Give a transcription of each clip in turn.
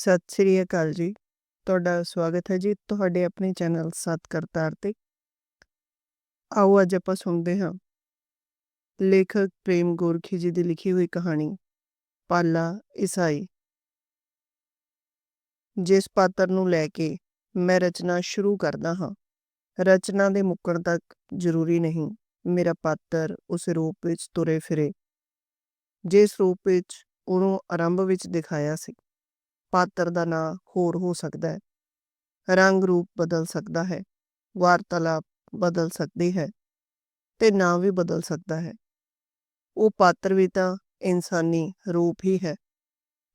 ਸਤਿ ਸ੍ਰੀ ਅਕਾਲ ਜੀ। ਤੁਹਾਡਾ ਸਵਾਗਤ ਹੈ ਜੀ ਤੁਹਾਡੇ ਆਪਣੇ ਚੈਨਲ ਸਤ ਕਰਤਾਰ ਤੇ। ਆਓ ਅੱਜ ਆਪਾਂ ਸੁਣਦੇ ਹਾਂ। ਲੇਖਕ ਪ੍ਰੇਮ ਗੋਰਖੀ ਜੀ ਦੀ ਲਿਖੀ ਹੋਈ ਕਹਾਣੀ, ਪਾਲਾ ਈਸਾਈ। ਜਿਸ ਪਾਤਰ ਨੂੰ ਲੈ ਕੇ ਮੈਂ ਰਚਨਾ ਸ਼ੁਰੂ ਕਰਦਾ ਹਾਂ। ਰਚਨਾ ਦੇ ਮੁੱਕਣ ਤੱਕ ਜ਼ਰੂਰੀ ਨਹੀਂ, ਮੇਰਾ ਪਾਤਰ ਉਸ ਰੂਪ ਵਿੱਚ ਤੁਰੇ ਫਿਰੇ। ਜਿਸ ਰੂਪ ਵਿੱਚ ਉਹਨੂੰ ਆਰੰਭ ਵਿੱਚ ਦਿਖਾਇਆ ਸੀ। ਪਾਤਰ ਦਾ ਨਾਂ ਹੋਰ ਹੋ ਸਕਦਾ ਹੈ। ਰੰਗ ਰੂਪ ਬਦਲ ਸਕਦਾ ਹੈ, ਵਾਰਤਾਲਾਪ ਬਦਲ ਸਕਦੀ ਹੈ ਤੇ ਨਾਂ ਵੀ ਬਦਲ ਸਕਦਾ ਹੈ। ਉਹ ਪਾਤਰ ਵੀ ਤਾਂ ਇਨਸਾਨੀ ਰੂਪ ਹੀ ਹੈ,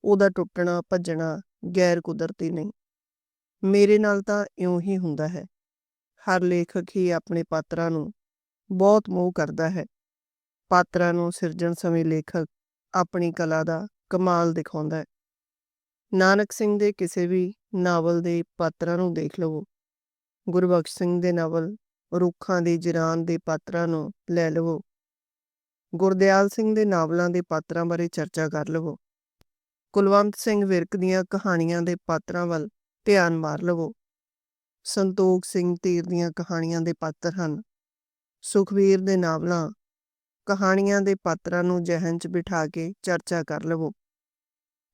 ਉਹਦਾ ਟੁੱਟਣਾ ਭੱਜਣਾ ਗੈਰ ਕੁਦਰਤੀ ਨਹੀਂ। ਮੇਰੇ ਨਾਲ ਤਾਂ ਇਉਂ ਹੀ ਹੁੰਦਾ ਹੈ, ਹਰ ਲੇਖਕ ਹੀ ਆਪਣੇ ਪਾਤਰਾਂ ਨੂੰ ਬਹੁਤ ਮੋਹ ਕਰਦਾ ਹੈ। ਪਾਤਰਾਂ ਨੂੰ ਸਿਰਜਣ ਸਮੇਂ ਲੇਖਕ ਆਪਣੀ ਕਲਾ ਦਾ ਕਮਾਲ ਦਿਖਾਉਂਦਾ ਹੈ। ਨਾਨਕ ਸਿੰਘ ਦੇ ਕਿਸੇ ਵੀ ਨਾਵਲ ਦੇ ਪਾਤਰਾਂ ਨੂੰ ਦੇਖ ਲਵੋ। ਗੁਰਬਖਸ਼ ਸਿੰਘ ਦੇ ਨਾਵਲ ਰੁੱਖਾਂ ਦੀ ਜਰਾਨ ਦੇ ਪਾਤਰਾਂ ਨੂੰ ਲੈ ਲਵੋ। ਗੁਰਦਿਆਲ ਸਿੰਘ ਦੇ ਨਾਵਲਾਂ ਦੇ ਪਾਤਰਾਂ ਬਾਰੇ ਚਰਚਾ ਕਰ ਲਵੋ। ਕੁਲਵੰਤ ਸਿੰਘ ਵਿਰਕ ਦੀਆਂ ਕਹਾਣੀਆਂ ਦੇ ਪਾਤਰਾਂ ਵੱਲ ਧਿਆਨ ਮਾਰ ਲਵੋ। ਸੰਤੋਖ ਸਿੰਘ ਧੀਰ ਦੀਆਂ ਕਹਾਣੀਆਂ ਦੇ ਪਾਤਰ ਹਨ। ਸੁਖਵੀਰ ਦੇ ਨਾਵਲਾਂ ਕਹਾਣੀਆਂ ਦੇ ਪਾਤਰਾਂ ਨੂੰ ਜਹਨ 'ਚ ਬਿਠਾ ਕੇ ਚਰਚਾ ਕਰ ਲਵੋ।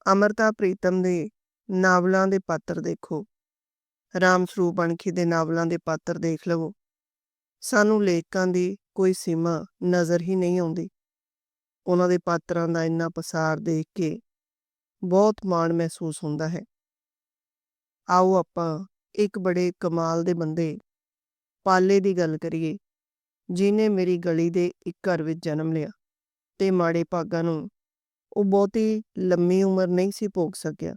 ਅਮਰਤਾ, ਪ੍ਰੀਤਮ ਦੇ ਨਾਵਲਾਂ ਦੇ ਪਾਤਰ ਦੇਖੋ। ਰਾਮ ਸਰੂਪ ਅਣਖੀ ਦੇ ਨਾਵਲਾਂ ਦੇ ਪਾਤਰ ਦੇਖ ਲਵੋ। ਸਾਨੂੰ ਲੇਖਕਾਂ ਦੀ ਕੋਈ ਸੀਮਾ, ਨਜ਼ਰ ਹੀ ਨਹੀਂ ਆਉਂਦੀ। ਉਹਨਾਂ ਦੇ ਪਾਤਰਾਂ ਦਾ ਇੰਨਾ ਪਸਾਰ ਦੇਖ ਕੇ ਬਹੁਤ ਮਾਣ ਮਹਿਸੂਸ ਹੁੰਦਾ ਹੈ। ਆਓ ਆਪਾਂ ਇੱਕ ਬੜੇ ਕਮਾਲ ਦੇ ਬੰਦੇ ਪਾਲੇ ਦੀ ਗੱਲ ਕਰੀਏ ਜਿਨੇ ਮੇਰੀ ਗਲੀ ਦੇ ਇੱਕ ਘਰ ਵਿੱਚ ਜਨਮ ਲਿਆ ਤੇ ਮਾੜੇ ਭਾਗਾਂ ਨੂੰ ਉਹ ਬਹੁਤੀ ਲੰਮੀ ਉਮਰ ਨਹੀਂ ਸੀ ਭੋਗ ਸਕਿਆ।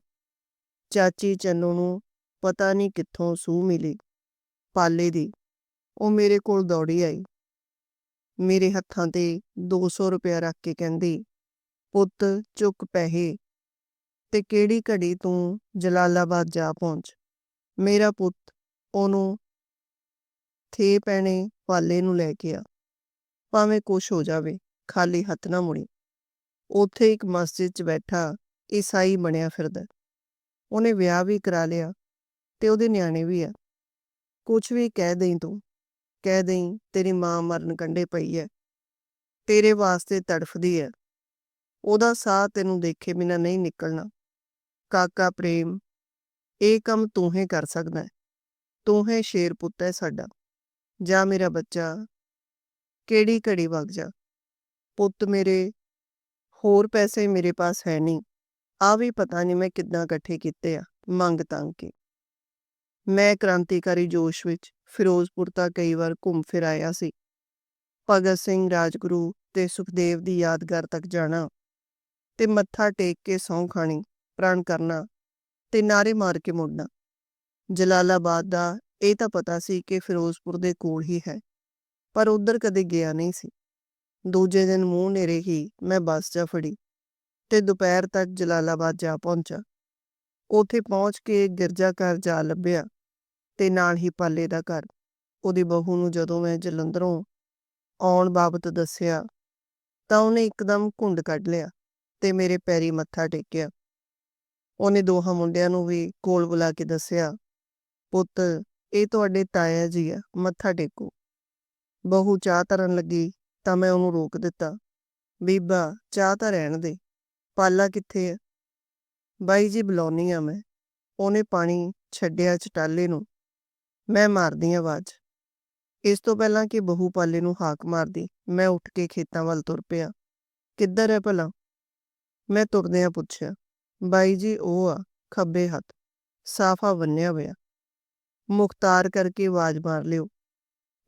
ਚਾਚੀ ਚੰਨੂ ਨੂੰ ਪਤਾ ਨਹੀਂ ਕਿੱਥੋਂ ਸੂ ਮਿਲੀ। ਪਾਲੇ ਦੀ ਉਹ ਮੇਰੇ ਕੋਲ ਦੌੜੀ ਆਈ। ਮੇਰੇ ਹੱਥਾਂ ਤੇ 200 ਰੁਪਏ ਰੱਖ ਕੇ ਕਹਿੰਦੀ, ਪੁੱਤ, ਚੁੱਕ ਪੈਸੇ ਤੇ ਕਿਹੜੀ ਘੜੀ ਤੂੰ ਜਲਾਲਾਬਾਦ ਜਾ ਪਹੁੰਚ? ਮੇਰਾ ਪੁੱਤ ਉਹਨੂੰ ਥੇ ਪੈਣੇ ਪਾਲੇ ਨੂੰ ਲੈ ਕੇ ਆ। ਭਾਵੇਂ ਕੁਛ ਹੋ ਜਾਵੇ, ਖਾਲੀ ਹੱਥ ਨਾ ਮੁੜੀ। ਉੱਥੇ ਇੱਕ ਮਸਜਿਦ 'ਚ ਬੈਠਾ ਈਸਾਈ ਬਣਿਆ ਫਿਰਦਾ। ਉਹਨੇ ਵਿਆਹ ਵੀ ਕਰਾ ਲਿਆ ਤੇ ਉਹਦੇ ਨਿਆਣੇ ਵੀ ਆ। ਕੁਝ ਵੀ ਕਹਿ ਦੇਈ ਤੂੰ, ਕਹਿ ਦੇਈ ਤੇਰੀ ਮਾਂ ਮਰਨ ਕੰਢੇ ਪਈ ਐ, ਤੇਰੇ ਵਾਸਤੇ ਤੜਫਦੀ ਐ। ਉਹਦਾ ਸਾਹ ਤੈਨੂੰ ਦੇਖੇ ਬਿਨਾ ਨਹੀਂ ਨਿਕਲਣਾ। ਕਾਕਾ ਪ੍ਰੇਮ, ਇਹ ਕੰਮ ਤੂੰ ਹੀ ਕਰ ਸਕਦਾ ਹੈ ਤੂੰ ਹੀ ਸ਼ੇਰ ਪੁੱਤ ਹੈ ਸਾਡਾ। ਜਾ ਮੇਰਾ ਬੱਚਾ, ਕਿਹੜੀ ਘੜੀ ਵਗ ਜਾ। ਪੁੱਤ ਮੇਰੇ ਹੋਰ ਪੈਸੇ ਮੇਰੇ ਪਾਸ ਹੈ ਨਹੀਂ। ਆ ਵੀ ਪਤਾ ਨਹੀਂ ਮੈਂ ਕਿੱਦਾਂ ਇਕੱਠੇ ਕੀਤੇ ਆ, ਮੰਗ ਤੰਗ ਕੇ। ਮੈਂ ਕ੍ਰਾਂਤੀਕਾਰੀ ਜੋਸ਼ ਵਿੱਚ ਫਿਰੋਜ਼ਪੁਰ ਤਾਂ ਕਈ ਵਾਰ ਘੁੰਮ ਫਿਰ ਆਇਆ ਸੀ। ਭਗਤ ਸਿੰਘ ਰਾਜਗੁਰੂ ਤੇ ਸੁਖਦੇਵ ਦੀ ਯਾਦਗਾਰ ਤੱਕ ਜਾਣਾ ਤੇ ਮੱਥਾ ਟੇਕ ਕੇ ਸੌਂ ਖਾਣੀ, ਪ੍ਰਣ ਕਰਨਾ ਤੇ ਨਾਰੇ ਮਾਰ ਕੇ ਮੁੜਨਾ। ਜਲਾਲਾਬਾਦ ਦਾ ਇਹ ਤਾਂ ਪਤਾ ਸੀ ਕਿ ਫਿਰੋਜ਼ਪੁਰ ਦੇ ਕੋਲ ਹੀ ਹੈ, ਪਰ ਉਧਰ ਕਦੇ ਗਿਆ ਨਹੀਂ ਸੀ। ਦੂਜੇ ਦਿਨ ਮੂੰਹ ਨੇਰੇ ਹੀ ਮੈਂ ਬੱਸ ਜਾ ਫੜੀ ਤੇ ਦੁਪਹਿਰ ਤੱਕ ਜਲਾਲਾਬਾਦ ਜਾ ਪਹੁੰਚਾ। ਉਥੇ ਪਹੁੰਚ ਕੇ ਗਿਰਜਾ ਘਰ ਜਾ ਲੱਭਿਆ ਤੇ ਨਾਲ ਹੀ ਪਾਲੇ ਦਾ ਘਰ। ਉਹਦੀ ਬਹੂ ਨੂੰ ਜਦੋਂ ਮੈਂ ਜਲੰਧਰੋਂ ਆਉਣ ਬਾਬਤ ਦੱਸਿਆ ਤਾਂ ਉਹਨੇ ਇੱਕਦਮ ਘੁੰਡ ਕੱਢ ਲਿਆ ਤੇ ਮੇਰੇ ਪੈਰੀ ਮੱਥਾ ਟੇਕਿਆ। ਉਹਨੇ ਦੋਹਾਂ ਮੁੰਡਿਆਂ ਨੂੰ ਵੀ ਕੋਲ ਬੁਲਾ ਕੇ ਦੱਸਿਆ, ਪੁੱਤ, ਇਹ ਤੁਹਾਡੇ ਤਾਇਆ ਜੀ ਆ, ਮੱਥਾ ਟੇਕੋ। ਬਹੂ ਚਾਹ ਤਰਨ ਲੱਗੀ ਤਾਂ ਮੈਂ ਉਹਨੂੰ ਰੋਕ ਦਿੱਤਾ। ਬੀਬਾ, ਚਾਹ ਤਾਂ ਰਹਿਣ ਦੇ। ਪਾਲਾ ਕਿੱਥੇ ਹੈ ਬਾਈ ਜੀ ਬੁਲਾਉਣੀ ਆ ਮੈਂ। ਉਹਨੇ ਪਾਣੀ ਛੱਡਿਆ ਚਟਾਲੇ ਨੂੰ। ਮੈਂ ਮਾਰਦੀ ਆਵਾਜ਼। ਇਸ ਤੋਂ ਪਹਿਲਾਂ ਕਿ ਬਹੂ ਪਾਲੇ ਨੂੰ ਹਾਕ ਮਾਰਦੀ, ਮੈਂ ਉੱਠ ਕੇ ਖੇਤਾਂ ਵੱਲ ਤੁਰ ਪਿਆ। ਕਿੱਧਰ ਹੈ ਭਲਾ? ਮੈਂ ਤੁਰਦਿਆਂ ਪੁੱਛਿਆ। ਬਾਈ ਜੀ, ਉਹ ਆ, ਖੱਬੇ ਹੱਥ। ਸਾਫਾ ਬੰਨਿਆ ਹੋਇਆ। ਮੁਖਤਾਰ ਕਰਕੇ ਆਵਾਜ਼ ਮਾਰ ਲਿਓ।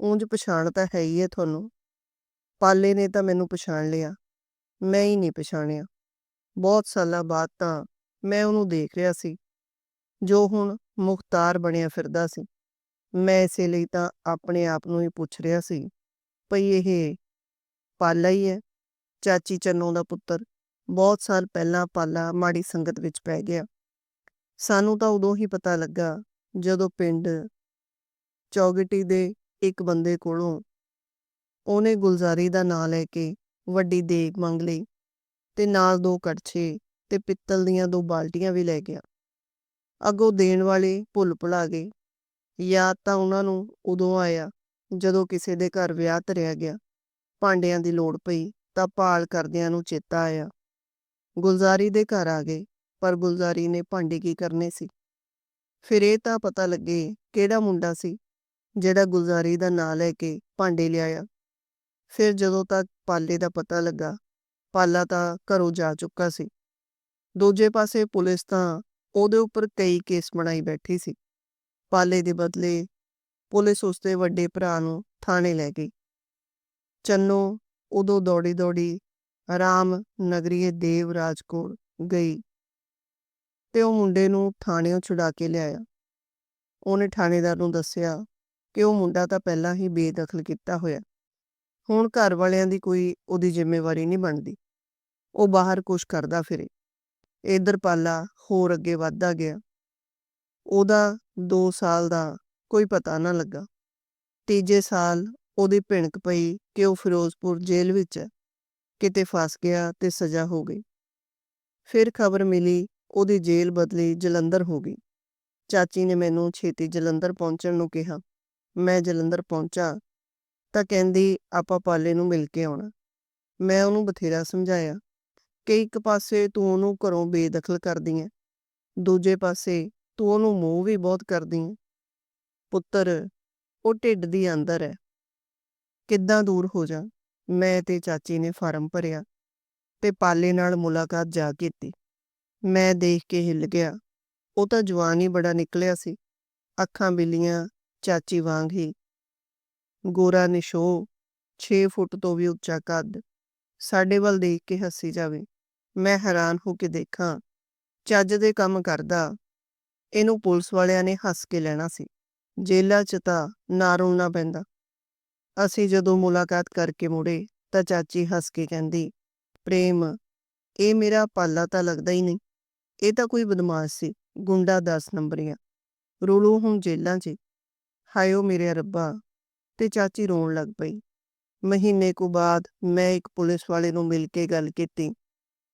ਉਂਝ ਪਛਾਣ ਤਾਂ ਹੈ ਹੀ ਹੈ ਤੁਹਾਨੂੰ। ਪਾਲੇ ਨੇ ਤਾਂ ਮੈਨੂੰ ਪਛਾਣ ਲਿਆ। ਮੈਂ ਹੀ ਨਹੀਂ ਪਛਾਣਿਆ। ਬਹੁਤ ਸਾਲਾਂ ਬਾਅਦ ਤਾਂ ਮੈਂ ਉਹਨੂੰ ਦੇਖ ਰਿਹਾ ਸੀ, ਜੋ ਹੁਣ ਮੁਖਤਾਰ ਬਣਿਆ ਫਿਰਦਾ ਸੀ। ਮੈਂ ਇਸੇ ਲਈ ਤਾਂ ਆਪਣੇ ਆਪ ਨੂੰ ਹੀ ਪੁੱਛ ਰਿਹਾ ਸੀ, ਭਈ ਇਹ ਪਾਲਾ ਹੀ ਹੈ, ਚਾਚੀ ਚੰਨੋ ਦਾ ਪੁੱਤਰ। ਬਹੁਤ ਸਾਲ ਪਹਿਲਾਂ ਪਾਲਾ ਮਾੜੀ ਸੰਗਤ ਵਿੱਚ ਪੈ ਗਿਆ। ਸਾਨੂੰ ਤਾਂ ਉਦੋਂ ਹੀ ਪਤਾ ਲੱਗਾ, ਜਦੋਂ ਪਿੰਡ ਚੌਗਟੀ ਦੇ ਇੱਕ ਬੰਦੇ ਕੋਲੋਂ ਉਹਨੇ ਗੁਲਜ਼ਾਰੀ ਦਾ ਨਾਂ ਲੈ ਕੇ ਵੱਡੀ ਦੇਗ ਮੰਗ ਲਈ ਤੇ ਨਾਲ ਦੋ ਕੜਛੇ ਤੇ ਪਿੱਤਲ ਦੀਆਂ ਦੋ ਬਾਲਟੀਆਂ ਵੀ ਲੈ ਗਿਆ। ਅੱਗੋਂ ਦੇਣ ਵਾਲੇ ਭੁੱਲ ਭੁਲਾ ਗਏ। ਯਾਦ ਤਾਂ ਉਹਨਾਂ ਨੂੰ ਉਦੋਂ ਆਇਆ ਜਦੋਂ ਕਿਸੇ ਦੇ ਘਰ ਵਿਆਹ ਧਰਿਆ ਗਿਆ। ਭਾਂਡਿਆਂ ਦੀ ਲੋੜ ਪਈ ਤਾਂ ਭਾਲ ਕਰਦਿਆਂ ਨੂੰ ਚੇਤਾ ਆਇਆ। ਗੁਲਜ਼ਾਰੀ ਦੇ ਘਰ ਆ ਗਏ, ਪਰ ਗੁਲਜ਼ਾਰੀ ਨੇ ਭਾਂਡੇ ਕੀ ਕਰਨੇ ਸੀ? ਫਿਰ ਇਹ ਤਾਂ ਪਤਾ ਲੱਗੇ ਕਿਹੜਾ ਮੁੰਡਾ ਸੀ ਜਿਹੜਾ ਗੁਲਜ਼ਾਰੀ ਦਾ ਨਾਂ ਲੈ ਕੇ ਭਾਂਡੇ ਲਿਆਇਆ। ਫਿਰ ਜਦੋਂ ਤੱਕ ਪਾਲੇ ਦਾ ਪਤਾ ਲੱਗਾ, ਪਾਲਾ ਤਾਂ ਘਰੋਂ ਜਾ ਚੁੱਕਾ ਸੀ। ਦੂਜੇ ਪਾਸੇ ਪੁਲਿਸ ਤਾਂ ਉਹਦੇ ਉੱਪਰ ਕਈ ਕੇਸ ਬਣਾਈ ਬੈਠੀ ਸੀ। ਪਾਲੇ ਦੇ ਬਦਲੇ ਪੁਲਿਸ ਉਸਦੇ ਵੱਡੇ ਭਰਾ ਨੂੰ ਥਾਣੇ ਲੈ ਗਈ। ਚੰਨੋ ਉਦੋਂ ਦੌੜੀ ਦੌੜੀ ਰਾਮ ਨਗਰੀਏ ਦੇਵ ਰਾਜਕੋਟ ਗਈ ਤੇ ਉਹ ਮੁੰਡੇ ਨੂੰ ਥਾਣਿਓਂ ਛੁਡਾ ਕੇ ਲਿਆਇਆ। ਉਹਨੇ ਥਾਣੇਦਾਰ ਨੂੰ ਦੱਸਿਆ ਕਿ ਉਹ ਮੁੰਡਾ ਤਾਂ ਪਹਿਲਾਂ ਹੀ ਬੇਦਖਲ ਕੀਤਾ ਹੋਇਆ। ਹੁਣ ਘਰ ਵਾਲਿਆਂ ਦੀ ਕੋਈ ਉਹਦੀ ਜ਼ਿੰਮੇਵਾਰੀ ਨਹੀਂ ਬਣਦੀ। ਉਹ ਬਾਹਰ ਕੁਛ ਕਰਦਾ ਫਿਰੇ। ਇਧਰ ਪਾਲਾ ਹੋਰ ਅੱਗੇ ਵੱਧਦਾ ਗਿਆ। ਉਹਦਾ 2 ਸਾਲ ਦਾ ਕੋਈ ਪਤਾ ਨਾ ਲੱਗਾ। ਤੀਜੇ ਸਾਲ ਉਹਦੀ ਭਿਣਕ ਪਈ ਕਿ ਉਹ ਫਿਰੋਜ਼ਪੁਰ ਜੇਲ੍ਹ ਵਿੱਚ ਹੈ। ਕਿਤੇ ਫਸ ਗਿਆ ਤੇ ਸਜ਼ਾ ਹੋ ਗਈ। ਫਿਰ ਖਬਰ ਮਿਲੀ ਉਹਦੀ ਜੇਲ੍ਹ ਬਦਲੀ ਜਲੰਧਰ ਹੋ ਗਈ। ਚਾਚੀ ਨੇ ਮੈਨੂੰ ਛੇਤੀ ਜਲੰਧਰ ਪਹੁੰਚਣ ਨੂੰ ਕਿਹਾ। ਮੈਂ ਜਲੰਧਰ ਪਹੁੰਚਾ ਤਾਂ ਕਹਿੰਦੀ, ਆਪਾਂ ਪਾਲੇ ਨੂੰ ਮਿਲ ਕੇ ਆਉਣਾ। ਮੈਂ ਉਹਨੂੰ ਬਥੇਰਾ ਸਮਝਾਇਆ ਕਿ ਇੱਕ ਪਾਸੇ ਤੂੰ ਉਹਨੂੰ ਘਰੋਂ ਬੇਦਖਲ ਕਰਦੀ ਐ ਦੂਜੇ ਪਾਸੇ ਤੂੰ ਉਹਨੂੰ ਮੋਹ ਵੀ ਬਹੁਤ ਕਰਦੀ ਐ ਪੁੱਤਰ, ਉਹ ਢਿੱਡ ਦੀ ਅੰਦਰ ਹੈ। ਕਿੱਦਾਂ ਦੂਰ ਹੋ ਜਾ? ਮੈਂ ਤੇ ਚਾਚੀ ਨੇ ਫਾਰਮ ਭਰਿਆ ਤੇ ਪਾਲੇ ਨਾਲ ਮੁਲਾਕਾਤ ਜਾ ਕੀਤੀ। ਮੈਂ ਦੇਖ ਕੇ ਹਿੱਲ ਗਿਆ। ਉਹ ਤਾਂ ਜਵਾਨ ਹੀ ਬੜਾ ਨਿਕਲਿਆ ਸੀ। ਅੱਖਾਂ ਬਿੱਲੀਆਂ, ਚਾਚੀ ਵਾਂਗ ਹੀ ਗੋਰਾ ਨਿਸ਼ੋ 6 ਫੁੱਟ ਤੋਂ ਵੀ ਉੱਚਾ ਕੱਦ ਸਾਡੇ ਵੱਲ ਦੇਖ ਕੇ ਹੱਸੀ ਜਾਵੇ। ਮੈਂ ਹੈਰਾਨ ਹੋ ਕੇ ਦੇਖਾਂ, ਚੱਜ ਦੇ ਕੰਮ ਕਰਦਾ। ਇਹਨੂੰ ਪੁਲਿਸ ਵਾਲਿਆਂ ਨੇ ਹੱਸ ਕੇ ਲੈਣਾ ਸੀ। ਜੇਲ੍ਹਾਂ 'ਚ ਤਾਂ ਨਾ ਰੋਣਾ ਪੈਂਦਾ। ਅਸੀਂ ਜਦੋਂ ਮੁਲਾਕਾਤ ਕਰਕੇ ਮੁੜੇ ਤਾਂ ਚਾਚੀ ਹੱਸ ਕੇ ਕਹਿੰਦੀ, ਪ੍ਰੇਮ, ਇਹ ਮੇਰਾ ਪਾਲਾ ਤਾਂ ਲੱਗਦਾ ਹੀ ਨਹੀਂ। ਇਹ ਤਾਂ ਕੋਈ ਬਦਮਾਸ਼ ਸੀ। ਗੁੰਡਾ 10 ਨੰਬਰੀਆਂ। ਰੋਲੂ ਹੁਣ ਜੇਲਾਂ 'ਚ ਹਾਇਓ ਮੇਰੇ ਰੱਬਾ ਤੇ ਚਾਚੀ ਰੋਣ ਲੱਗ ਪਈ। ਮਹੀਨੇ ਕੁ ਬਾਅਦ ਮੈਂ ਇੱਕ ਪੁਲਿਸ ਵਾਲੇ ਨੂੰ ਮਿਲ ਕੇ ਗੱਲ ਕੀਤੀ।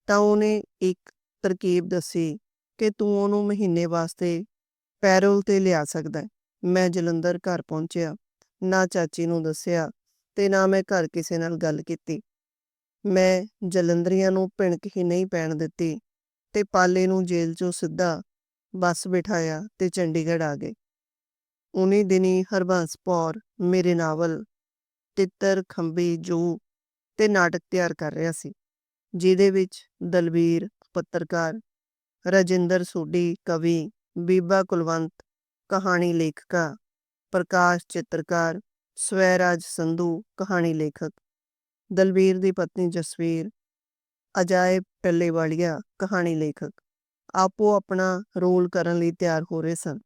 ਤਾਂ ਉਹਨੇ ਇੱਕ ਤਰਕੀਬ ਦੱਸੀ ਕਿ ਤੂੰ ਉਹਨੂੰ ਮਹੀਨੇ ਵਾਸਤੇ ਪੈਰੋਲ ਤੇ ਲਿਆ ਸਕਦਾ ਮੈਂ ਜਲੰਧਰ ਘਰ ਪਹੁੰਚਿਆ। ਨਾ ਚਾਚੀ ਨੂੰ ਦੱਸਿਆ ਤੇ ਨਾ ਮੈਂ ਘਰ ਕਿਸੇ ਨਾਲ ਗੱਲ ਕੀਤੀ। ਮੈਂ ਜਲੰਧਰੀਆਂ ਨੂੰ ਭਿਣਕ ਹੀ ਨਹੀਂ ਪੈਣ ਦਿੱਤੀ ਤੇ ਪਾਲੇ ਨੂੰ ਜੇਲ੍ਹ 'ਚੋਂ ਸਿੱਧਾ ਬੱਸ ਬਿਠਾਇਆ ਤੇ ਚੰਡੀਗੜ੍ਹ ਆ ਗਏ। ਉਨੀ ਦਿਨੀ ਹਰਬੰਸ ਕੌਰ ਮੇਰੇ ਨਾਵਲ, ਤਿੱਤਰ ਖੰਬੀ ਜੂ ਤੇ ਨਾਟਕ ਤਿਆਰ ਕਰ ਰਿਹਾ ਸੀ, ਜਿਹਦੇ ਵਿੱਚ ਦਲਬੀਰ, ਪੱਤਰਕਾਰ, ਰਜਿੰਦਰ ਸੋਢੀ, ਕਵੀ, ਬੀਬਾ ਕੁਲਵੰਤ, ਕਹਾਣੀ ਲੇਖਕਾ, ਪ੍ਰਕਾਸ਼ ਚਿੱਤਰਕਾਰ, ਸਵੈਰਾਜ ਸੰਧੂ, ਕਹਾਣੀ ਲੇਖਕ, ਦਲਬੀਰ ਦੀ ਪਤਨੀ ਜਸਵੀਰ, ਅਜਾਇਬ ਪੱਲੇਵਾਲੀਆ ਕਹਾਣੀ ਲੇਖਕ ਆਪੋ ਆਪਣਾ ਰੋਲ ਕਰਨ ਲਈ ਤਿਆਰ ਹੋ ਰਹੇ ਸਨ।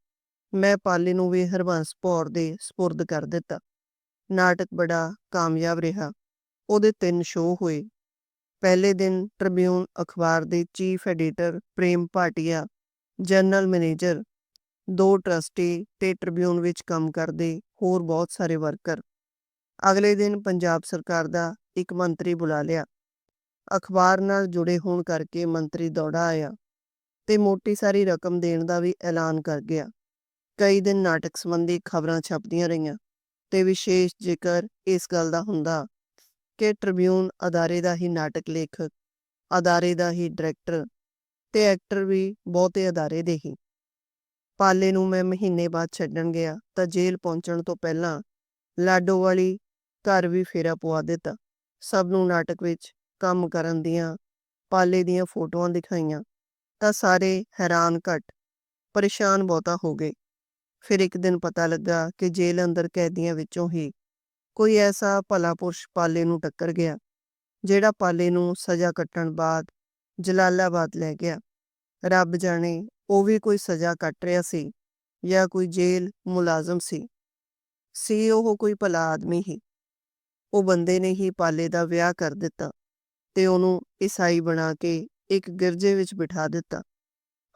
ਮੈਂ ਪਾਲੇ ਨੂੰ ਵੀ ਹਰਬੰਸ ਪੌਰ ਦੇ ਸਪੁਰਦ ਕਰ ਦਿੱਤਾ। ਨਾਟਕ ਬੜਾ ਕਾਮਯਾਬ ਰਿਹਾ। ਉਹਦੇ ਤਿੰਨ ਸ਼ੋਅ ਹੋਏ। ਪਹਿਲੇ ਦਿਨ ਟ੍ਰਿਬਿਊਨ ਅਖਬਾਰ ਦੇ chief editor Prem Bhatia general manager ਦੋ ਟਰਸਟੀ ਤੇ ਟ੍ਰਿਬਿਊਨ ਵਿੱਚ ਕੰਮ ਕਰਦੇ ਹੋਰ ਬਹੁਤ ਸਾਰੇ ਵਰਕਰ ਅਗਲੇ ਦਿਨ ਪੰਜਾਬ ਸਰਕਾਰ ਦਾ ਇੱਕ ਮੰਤਰੀ ਬੁਲਾ ਲਿਆ। ਅਖਬਾਰ ਨਾਲ ਜੁੜੇ ਹੋਣ ਕਰਕੇ ਮੰਤਰੀ ਦੌੜਾ ਆਇਆ ਤੇ ਮੋਟੀ ਸਾਰੀ ਰਕਮ ਦੇਣ ਦਾ ਵੀ ਐਲਾਨ ਕਰ ਗਿਆ। ਕਈ ਦਿਨ ਨਾਟਕ ਸੰਬੰਧੀ ਖਬਰਾਂ ਛਪਦੀਆਂ ਰਹੀਆਂ ਤੇ ਵਿਸ਼ੇਸ਼ ਜ਼ਿਕਰ ਇਸ ਗੱਲ ਦਾ ਹੁੰਦਾ ਕਿ ਟ੍ਰਿਬਿਊਨ ਅਦਾਰੇ ਦਾ ਹੀ ਨਾਟਕ ਲੇਖਕ, ਅਦਾਰੇ ਦਾ ਹੀ ਡਾਇਰੈਕਟਰ ਤੇ ਐਕਟਰ ਵੀ ਬਹੁਤੇ ਅਦਾਰੇ ਦੇ ਹੀ। ਪਾਲੇ ਨੂੰ ਮੈਂ ਮਹੀਨੇ ਬਾਅਦ ਛੱਡਣ ਗਿਆ ਤਾਂ ਜੇਲ੍ਹ ਪਹੁੰਚਣ ਤੋਂ ਪਹਿਲਾਂ ਲਾਡੋ ਵਾਲੀ ਘਰ ਵੀ ਫੇਰਾ ਪਵਾ ਦਿੱਤਾ। ਸਭ ਨੂੰ ਨਾਟਕ ਵਿੱਚ ਕੰਮ ਕਰਨ ਦੀਆਂ, ਪਾਲੇ ਦੀਆਂ ਫੋਟੋਆਂ ਦਿਖਾਈਆਂ ਤਾਂ ਸਾਰੇ ਹੈਰਾਨ ਘਟ, ਪਰੇਸ਼ਾਨ ਬਹੁਤਾ ਹੋ ਗਏ। ਫਿਰ ਇੱਕ ਦਿਨ ਪਤਾ ਲੱਗਾ ਕਿ ਜੇਲ੍ਹ ਅੰਦਰ ਕੈਦੀਆਂ ਵਿੱਚੋਂ ਹੀ ਕੋਈ ਐਸਾ ਭਲਾ ਪੁਰਸ਼ ਪਾਲੇ ਨੂੰ ਟੱਕਰ ਗਿਆ, ਜਿਹੜਾ ਪਾਲੇ ਨੂੰ ਸਜ਼ਾ ਕੱਟਣ ਬਾਅਦ ਜਲਾਲਾਬਾਦ ਲੈ ਗਿਆ। ਰੱਬ ਜਾਣੇ, ਉਹ ਵੀ ਕੋਈ ਸਜ਼ਾ ਕੱਟ ਰਿਹਾ ਸੀ ਜਾਂ ਕੋਈ ਜੇਲ੍ਹ ਮੁਲਾਜ਼ਮ ਸੀ? ਸੀ ਉਹ ਕੋਈ ਭਲਾ ਆਦਮੀ ਹੀ। ਉਹ ਬੰਦੇ ਨੇ ਹੀ ਪਾਲੇ ਦਾ ਵਿਆਹ ਕਰ ਦਿੱਤਾ ਤੇ ਉਹਨੂੰ ਈਸਾਈ ਬਣਾ ਕੇ ਇੱਕ ਗਿਰਜੇ ਵਿੱਚ ਬਿਠਾ ਦਿੱਤਾ।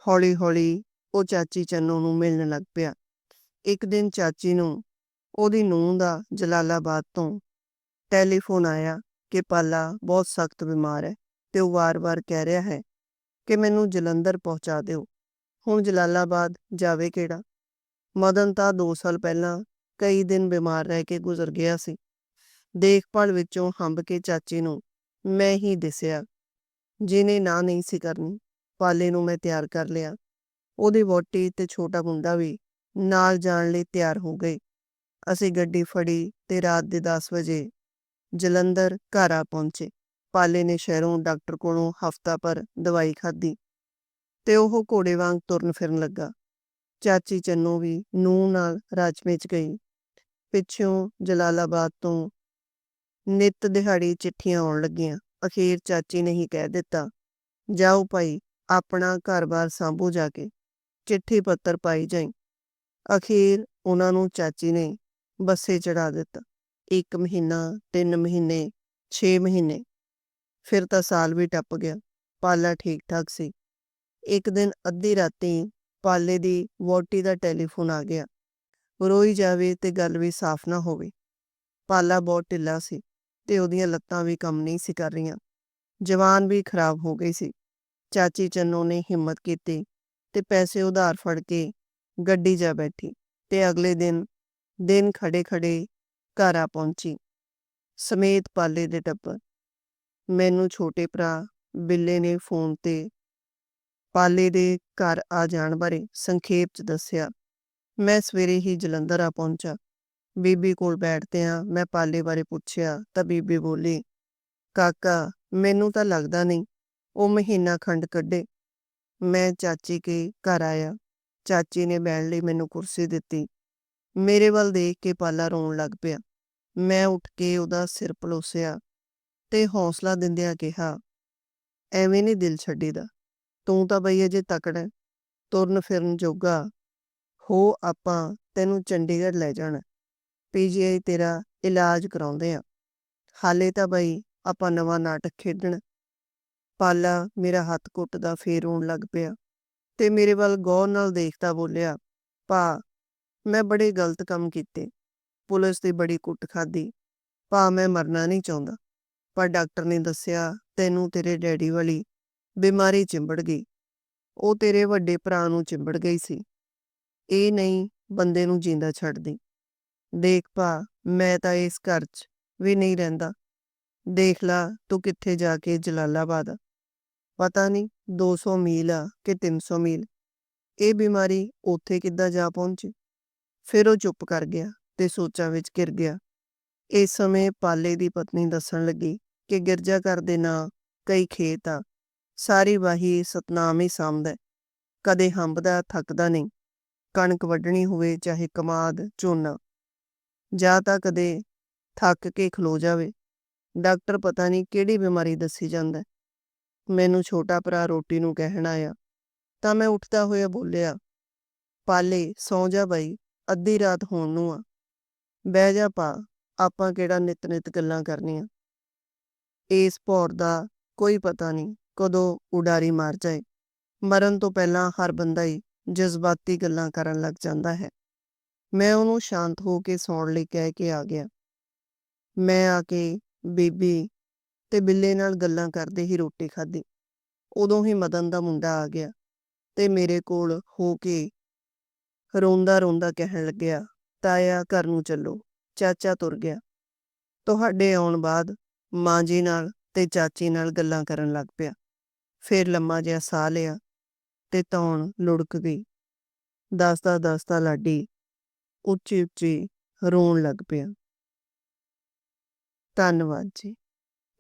ਹੌਲੀ-ਹੌਲੀ ਉਹ ਚਾਚੀ ਚੰਨੂ ਨੂੰ ਮਿਲਣ ਲੱਗ ਪਿਆ। ਇੱਕ ਦਿਨ ਚਾਚੀ ਨੂੰ, ਉਹਦੀ ਨੂੰਹ ਦਾ ਜਲਾਲਾਬਾਦ ਤੋਂ ਟੈਲੀਫੋਨ ਆਇਆ ਕਿ ਪਾਲਾ ਬਹੁਤ ਸਖਤ ਬਿਮਾਰ ਹੈ ਤੇ ਉਹ ਵਾਰ-ਵਾਰ ਕਹਿ ਰਿਹਾ ਹੈ ਕਿ ਮੈਨੂੰ ਜਲੰਧਰ ਪਹੁੰਚਾ ਦਿਓ। ਹੁਣ ਜਲਾਲਾਬਾਦ ਜਾਵੇ ਕਿਹੜਾ? ਮਦਨ ਤਾਂ 2 ਸਾਲ ਪਹਿਲਾਂ ਕਈ ਦਿਨ ਬਿਮਾਰ ਰਹਿ ਕੇ ਗੁਜ਼ਰ ਗਿਆ ਸੀ। ਦੇਖਭਾਲ ਵਿੱਚੋਂ ਹੰਬ ਕੇ ਚਾਚੀ ਨੂੰ ਮੈਂ ਹੀ ਦਿਸਿਆ। ਜਿਹਨੇ ਨਾ ਨਹੀਂ ਸੀ ਕਰਨੀ, ਪਾਲੇ ਨੂੰ ਮੈਂ ਤਿਆਰ ਕਰ ਲਿਆ। ਉਹਦੀ ਵੋਟੀ ਤੇ ਛੋਟਾ ਮੁੰਡਾ ਵੀ ਨਾਲ ਜਾਣ ਲਈ ਤਿਆਰ ਹੋ ਗਏ। ਅਸੀਂ ਗੱਡੀ ਫੜੀ ਤੇ ਰਾਤ ਦੇ 10 ਵਜੇ ਜਲੰਧਰ ਘਰ ਆ ਪਹੁੰਚੇ। ਪਾਲੇ ਨੇ ਸ਼ਹਿਰੋਂ ਡਾਕਟਰ ਕੋਲੋਂ ਹਫਤਾ ਪਰ ਦਵਾਈ ਖਾਧੀ ਤੇ ਉਹ ਘੋੜੇ ਵਾਂਗ ਤੁਰਨ ਫਿਰਨ ਲੱਗਾ। ਚਾਚੀ ਚੰਨੂ ਵੀ ਨੂੰਹ ਨਾਲ ਰਾਜਮੇ ਚ ਗਈ। ਪਿੱਛੋਂ ਜਲਾਲਾਬਾਦ ਤੋਂ ਨਿਤ ਦਿਹਾੜੀ ਚਿੱਠੀਆਂ ਆਉਣ ਲੱਗੀਆਂ। ਅਖੀਰ ਚਾਚੀ ਨੇ ਹੀ ਕਹਿ ਦਿੱਤਾ, ਜਾਓ ਭਾਈ, ਆਪਣਾ ਘਰ-ਬਾਰ ਸੰਭੋ ਜਾ ਕੇ। ਚਿੱਠੀ ਪੱਤਰ ਪਾਈ ਜਾਈ। ਅਖੀਰ ਉਹਨਾਂ ਨੂੰ ਚਾਚੀ ਨੇ ਬੱਸੇ ਚੜਾ ਦਿੱਤਾ। ਇੱਕ ਮਹੀਨਾ, ਤਿੰਨ ਮਹੀਨੇ 6 ਮਹੀਨੇ। ਫਿਰ ਤਾਂ ਸਾਲ ਵੀ ਟੱਪ ਗਿਆ। ਪਾਲਾ ਠੀਕ ਠਾਕ ਸੀ। ਇੱਕ ਦਿਨ ਅੱਧੀ ਰਾਤੀ ਪਾਲੇ ਦੀ ਵੋਟੀ ਦਾ ਟੈਲੀਫੋਨ ਆ ਗਿਆ। ਰੋਈ ਜਾਵੇ ਤੇ ਗੱਲ ਵੀ ਸਾਫ਼ ਨਾ ਹੋਵੇ। ਪਾਲਾ ਬਹੁਤ ਢਿੱਲਾ ਸੀ ਤੇ ਉਹਦੀਆਂ ਲੱਤਾਂ ਵੀ ਕੰਮ ਨਹੀਂ ਸੀ ਕਰ ਰਹੀਆਂ। ਜਵਾਨ ਵੀ ਖਰਾਬ ਹੋ ਗਈ ਸੀ। ਚਾਚੀ ਚੰਨੋ ਨੇ ਹਿੰਮਤ ਕੀਤੀ ਤੇ ਪੈਸੇ ਉਧਾਰ ਫੜ ਕੇ ਗੱਡੀ ਜਾ ਬੈਠੀ ਤੇ ਅਗਲੇ ਦਿਨ ਦਿਨ ਖੜੇ ਖੜੇ ਘਰ ਆ ਪਹੁੰਚੀ। ਸਮੇਤ ਪਾਲੇ ਦੇ ਟੱਬਰ, ਮੈਨੂੰ ਛੋਟੇ ਭਰਾ ਬਿੱਲੇ ਨੇ ਫੋਨ ਤੇ ਪਾਲੇ ਦੇ ਘਰ ਆ ਜਾਣ ਬਾਰੇ ਸੰਖੇਪ ਚ ਦੱਸਿਆ। ਮੈਂ ਸਵੇਰੇ ਹੀ ਜਲੰਧਰ ਆ ਪਹੁੰਚਾ। ਬੀਬੀ ਕੋਲ ਬੈਠਦੇ ਆ ਮੈਂ ਪਾਲੇ ਬਾਰੇ ਪੁੱਛਿਆ ਤਾਂ ਬੀਬੀ ਬੋਲੀ, ਕਾਕਾ, ਮੈਨੂੰ ਤਾਂ ਲੱਗਦਾ ਨਹੀਂ, ਉਹ ਮਹੀਨਾ ਖੰਡ ਕੱਢੇ। ਮੈਂ ਚਾਚੀ ਕੇ ਘਰ ਆਇਆ। ਚਾਚੀ ਨੇ ਬੈਠਣ ਲਈ ਮੈਨੂੰ ਕੁਰਸੀ ਦਿੱਤੀ। ਮੇਰੇ ਵੱਲ ਦੇਖ ਕੇ ਪਾਲਾ ਰੋਣ ਲੱਗ ਪਿਆ। ਮੈਂ ਉੱਠ ਕੇ ਉਹਦਾ ਸਿਰ ਪਲੋਸਿਆ ਤੇ ਹੌਸਲਾ ਦਿੰਦਿਆਂ ਕਿਹਾ, ਐਵੇਂ ਨਹੀਂ ਦਿਲ ਛੱਡੀਦਾ। ਤੂੰ ਤਾਂ ਬਈ ਅਜੇ ਤਕੜਾ ਤੁਰਨ ਫਿਰਨ ਜੋਗਾ। ਹੋ, ਆਪਾਂ ਤੈਨੂੰ ਚੰਡੀਗੜ੍ਹ ਲੈ ਜਾਣਾ। ਪੀਜੀਆਈ ਤੇਰਾ ਇਲਾਜ ਕਰਾਉਂਦੇ ਆ। ਹਾਲੇ ਤਾਂ ਬਈ ਆਪਾਂ ਨਵਾਂ ਨਾਟਕ ਖੇਡਣ ਪਾਲਾ ਮੇਰਾ ਹੱਥ ਕੁੱਟਦਾ ਫੇਰ ਰੋਣ ਲੱਗ ਪਿਆ। ਤੇ ਮੇਰੇ ਵੱਲ ਗੌਰ ਨਾਲ ਦੇਖਦਾ ਬੋਲਿਆ, ਭਾ, ਮੈਂ ਬੜੇ ਗਲਤ ਕੰਮ ਕੀਤੇ। ਪੁਲਿਸ ਦੀ ਬੜੀ ਕੁੱਟ ਖਾਦੀ ਭਾ, ਮੈਂ ਮਰਨਾ ਨਹੀਂ ਚਾਹੁੰਦਾ। ਪਰ ਡਾਕਟਰ ਨੇ ਦੱਸਿਆ, ਤੈਨੂੰ ਤੇਰੇ ਡੈਡੀ ਵਾਲੀ ਬਿਮਾਰੀ ਚਿੰਬੜ ਗਈ। ਉਹ ਤੇਰੇ ਵੱਡੇ ਭਰਾ ਨੂੰ ਚਿੰਬੜ ਗਈ ਸੀ। ਇਹ ਨਹੀਂ ਬੰਦੇ ਨੂੰ ਜਿੰਦਾ ਛੱਡਦੀ। ਦੇਖ ਭਾ, ਮੈਂ ਤਾਂ ਇਸ ਘਰ 'ਚ ਵੀ ਨਹੀਂ ਰਹਿੰਦਾ। ਦੇਖ ਲਾ, ਤੂੰ ਕਿੱਥੇ ਜਾ ਕੇ ਜਲਾਲਾਬਾਦ ਪਤਾ ਨਹੀਂ 200 ਮੀਲ ਆ ਕਿ 300 ਮੀਲ? ਇਹ ਬਿਮਾਰੀ ਉੱਥੇ ਕਿੱਦਾਂ ਜਾ ਪਹੁੰਚੀ? ਫਿਰ ਉਹ ਚੁੱਪ ਕਰ ਗਿਆ ਤੇ ਸੋਚਾਂ ਵਿੱਚ ਘਿਰ ਗਿਆ। ਇਸ ਸਮੇਂ ਪਾਲੇ ਦੀ ਪਤਨੀ ਦੱਸਣ ਲੱਗੀ ਕਿ ਗਿਰਜਾ ਘਰ ਦੇ ਨਾਂ ਕਈ ਖੇਤ ਆ। ਸਾਰੀ ਵਾਹੀ ਸਤਨਾਮ ਹੀ ਸਾਂਭਦਾ ਕਦੇ ਹੰਬਦਾ ਥੱਕਦਾ ਨਹੀਂ। ਕਣਕ ਵੱਢਣੀ ਹੋਵੇ ਚਾਹੇ ਕਮਾਦ, ਝੋਨਾ। ਜਾਂ ਤਾਂ ਕਦੇ ਥੱਕ ਕੇ ਖਲੋ ਜਾਵੇ। ਡਾਕਟਰ ਪਤਾ ਨਹੀਂ ਕਿਹੜੀ ਬਿਮਾਰੀ ਦੱਸੀ ਜਾਂਦਾ ਮੈਨੂੰ ਛੋਟਾ ਭਰਾ ਰੋਟੀ ਨੂੰ ਕਹਿਣ ਆਇਆ, ਤਾਂ ਮੈਂ ਉੱਠਦਾ ਹੋਇਆ ਬੋਲਿਆ, ਪਾਲੇ, ਸੌ ਜਾ ਬਾਈ, ਅੱਧੀ ਰਾਤ ਹੋਣ ਨੂੰ ਆ। ਬਹਿ ਜਾ ਪਾ, ਆਪਾਂ ਕਿਹੜਾ ਨਿਤ ਨਿਤ ਗੱਲਾਂ ਕਰਨੀਆਂ। ਇਸ ਭੌਰ ਦਾ ਕੋਈ ਪਤਾ ਨਹੀਂ ਕਦੋਂ ਉਡਾਰੀ ਮਾਰ ਜਾਏ। ਮਰਨ ਤੋਂ ਪਹਿਲਾਂ ਹਰ ਬੰਦਾ ਹੀ ਜਜ਼ਬਾਤੀ ਗੱਲਾਂ ਕਰਨ ਲੱਗ ਜਾਂਦਾ ਹੈ। ਮੈਂ ਉਹਨੂੰ ਸ਼ਾਂਤ ਹੋ ਕੇ ਸੌਣ ਲਈ ਕਹਿ ਕੇ ਆ ਗਿਆ। ਮੈਂ ਆ ਕੇ ਬੀਬੀ ਤੇ ਬਿੱਲੇ ਨਾਲ ਗੱਲਾਂ ਕਰਦੇ ਹੀ ਰੋਟੀ ਖਾਧੀ। ਉਦੋਂ ਹੀ ਮਦਨ ਦਾ ਮੁੰਡਾ ਆ ਗਿਆ ਤੇ ਮੇਰੇ ਕੋਲ ਹੋ ਕੇ ਰੋਂਦਾ ਰੋਂਦਾ ਕਹਿਣ ਲੱਗਿਆ, ਤਾਇਆ, ਘਰ ਨੂੰ ਚੱਲੋ। ਚਾਚਾ ਤੁਰ ਗਿਆ। ਤੁਹਾਡੇ ਆਉਣ ਬਾਅਦ ਮਾਂ ਜੀ ਨਾਲ ਤੇ ਚਾਚੀ ਨਾਲ ਗੱਲਾਂ ਕਰਨ ਲੱਗ ਪਿਆ। ਫਿਰ ਲੰਮਾ ਜਿਹਾ ਸਾਹ ਲਿਆ ਤੇ ਤੌਣ ਲੁੜਕ ਗਈ। ਦਸਦਾ ਦਸਦਾ ਲਾਡੀ ਉੱਚੀ ਉੱਚੀ ਰੋਣ ਲੱਗ ਪਿਆ। ਧੰਨਵਾਦ ਜੀ।